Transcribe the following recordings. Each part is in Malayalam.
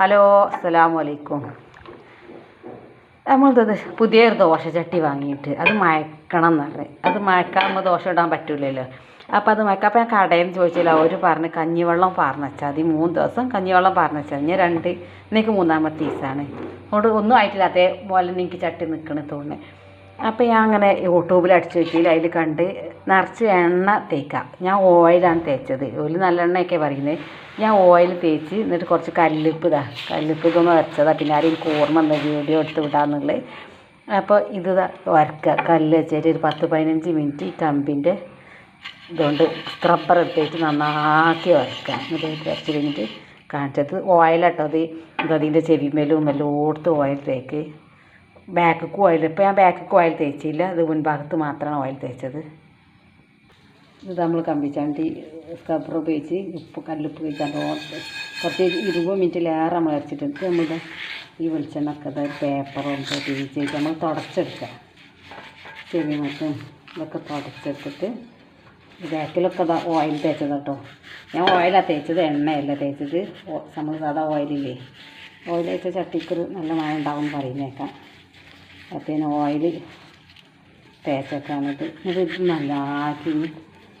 ഹലോ അസ്സാം വലൈക്കും നമ്മളത് പുതിയൊരു ദോശച്ചട്ടി വാങ്ങിയിട്ട് അത് മയക്കണം എന്ന് പറഞ്ഞു. അത് മയക്കാകുമ്പോൾ ദോശ ഇടാൻ പറ്റില്ലല്ലോ അപ്പോൾ അത് മയക്കാം അപ്പോൾ ഞാൻ കടയിൽ നിന്ന് ചോദിച്ചില്ല അവർ പറഞ്ഞ് കഞ്ഞിവെള്ളം പാർന്ന് വെച്ചാൽ മതി മൂന്ന് ദിവസം കഞ്ഞിവെള്ളം പാർന്ന് വെച്ചാൽ ഞാൻ രണ്ട് ഇന്നേക്ക് മൂന്നാമത്തെ ദിവസമാണ് അതുകൊണ്ട് ഒന്നും ആയിട്ടില്ല. അതേപോലെ എനിക്ക് ചട്ടി നിൽക്കണ തോന്നുന്നു. അപ്പോൾ ഞാൻ അങ്ങനെ യൂട്യൂബിൽ അടിച്ച് വെച്ചിൽ അതിൽ കണ്ട് നിറച്ച് എണ്ണ തേക്കാം. ഞാൻ ഓയിലാണ് തേച്ചത്. ഒരു നല്ല നല്ലെണ്ണയൊക്കെ പറയുന്നത് ഞാൻ ഓയിൽ തേച്ച് എന്നിട്ട് കുറച്ച് കല്ലുപ്പ് ഇതാ കല്ലുപ്പ് ഇതൊന്ന് വരച്ചതാ. പിന്നെ ആരും എനിക്ക് ഓർമ്മ വന്ന വീഡിയോ എടുത്ത് വിടാന്നുള്ളത് അപ്പോൾ ഇത് വരക്കുക. കല്ല് വെച്ചിട്ട് ഒരു പത്ത് പതിനഞ്ച് മിനിറ്റ് ഈ കമ്പിന്റെ ഇതുകൊണ്ട് സ്ക്രബ്ബർ എടുത്തിട്ട് നന്നാക്കി വരക്കുക. എന്നിട്ട് വരച്ച് കഴിഞ്ഞിട്ട് കാണിച്ചത് ഓയിലാട്ടോ അത് ഇത് അതിന്റെ ചെവിമേലും ഓർത്ത് ഓയിൽ തേക്ക്. ബാക്കിക്ക് ഓയിൽ ഇപ്പോൾ ഞാൻ ബാക്കിക്ക് ഓയിൽ തേച്ചില്ല. അത് മുൻഭാഗത്ത് മാത്രമാണ് ഓയിൽ തേച്ചത്. ഇത് നമ്മൾ കമ്പിച്ചാണ്ടി സ്ക്രബ്ബർ ഉപയോഗിച്ച് ഉപ്പ് കല്ലുപ്പ് ഉപയോഗിച്ചാണ്ട് കുറച്ച് ഇരുപത് മിനിറ്റിലേറെ നമ്മൾ അരച്ചിട്ടുണ്ട് നമ്മൾ ഈ വെളിച്ചെണ്ണ ഒക്കെ ഒരു പേപ്പറും തേച്ച് നമ്മൾ തുടച്ചെടുക്കുക. ചെവി മറ്റും ഇതൊക്കെ തുടച്ചെടുത്തിട്ട് ബാക്കിലൊക്കെ ഇതാ ഓയിൽ തേച്ചത് കേട്ടോ. ഞാൻ ഓയിലാണ് തേച്ചത് എണ്ണയല്ല തേച്ചത്. നമ്മൾ സാധാ ഓയിലില്ലേ ഓയിൽ തേച്ച ചട്ടിക്കൊരു നല്ല മഴ ഉണ്ടാവും പറയുന്നേക്കാം. അപ്പത്തേന് ഓയിൽ തേച്ചൊക്കെയാണിത് ഇത് നല്ല ആക്കി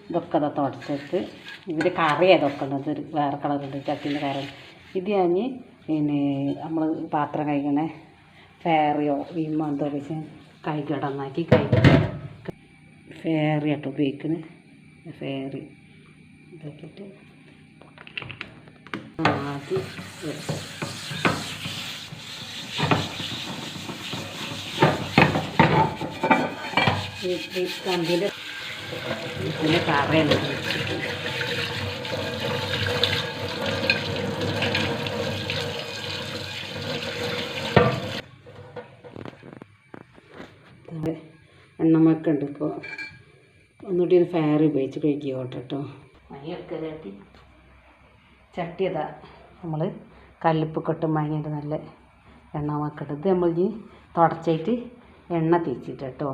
ഇതൊക്കെ അത് തുടച്ചിട്ട് ഇതിന്റെ കറി അതൊക്കെ ഉള്ളത്? ഒരു വേറെ കളറുണ്ട് ചട്ടീന്റെ കറി ഇത് ഞാൻ പിന്നെ നമ്മൾ പാത്രം കഴിക്കണ ഫേറിയോ വിമ്മോ എന്തോ വെച്ച് കൈകടന്നാക്കി കൈ ഫേറി ആട്ടോ ഉപയോഗിക്കുന്നത് ഫേറി ഇതാക്കിയിട്ട് ആക്കി വെക്കും ഈ ഈ കമ്പിന്റെ ഇതിന്റെ കറയാണ് എണ്ണമൊക്കെ ഉണ്ട് ഇപ്പോൾ ഒന്നുകൂടി ഒന്ന് ഫയർ ഉപയോഗിച്ച് കഴിക്കുക കേട്ടോ. മണിയൊക്കെ ചട്ടിയതാ ചട്ടി അതാ നമ്മൾ കല്ലുപ്പൊക്കെ ഇട്ട് നല്ല എണ്ണ ഇട്ട്. ഇത് നമ്മൾ ഇനി തുടച്ചിട്ട് എണ്ണ തേച്ചിട്ട് കേട്ടോ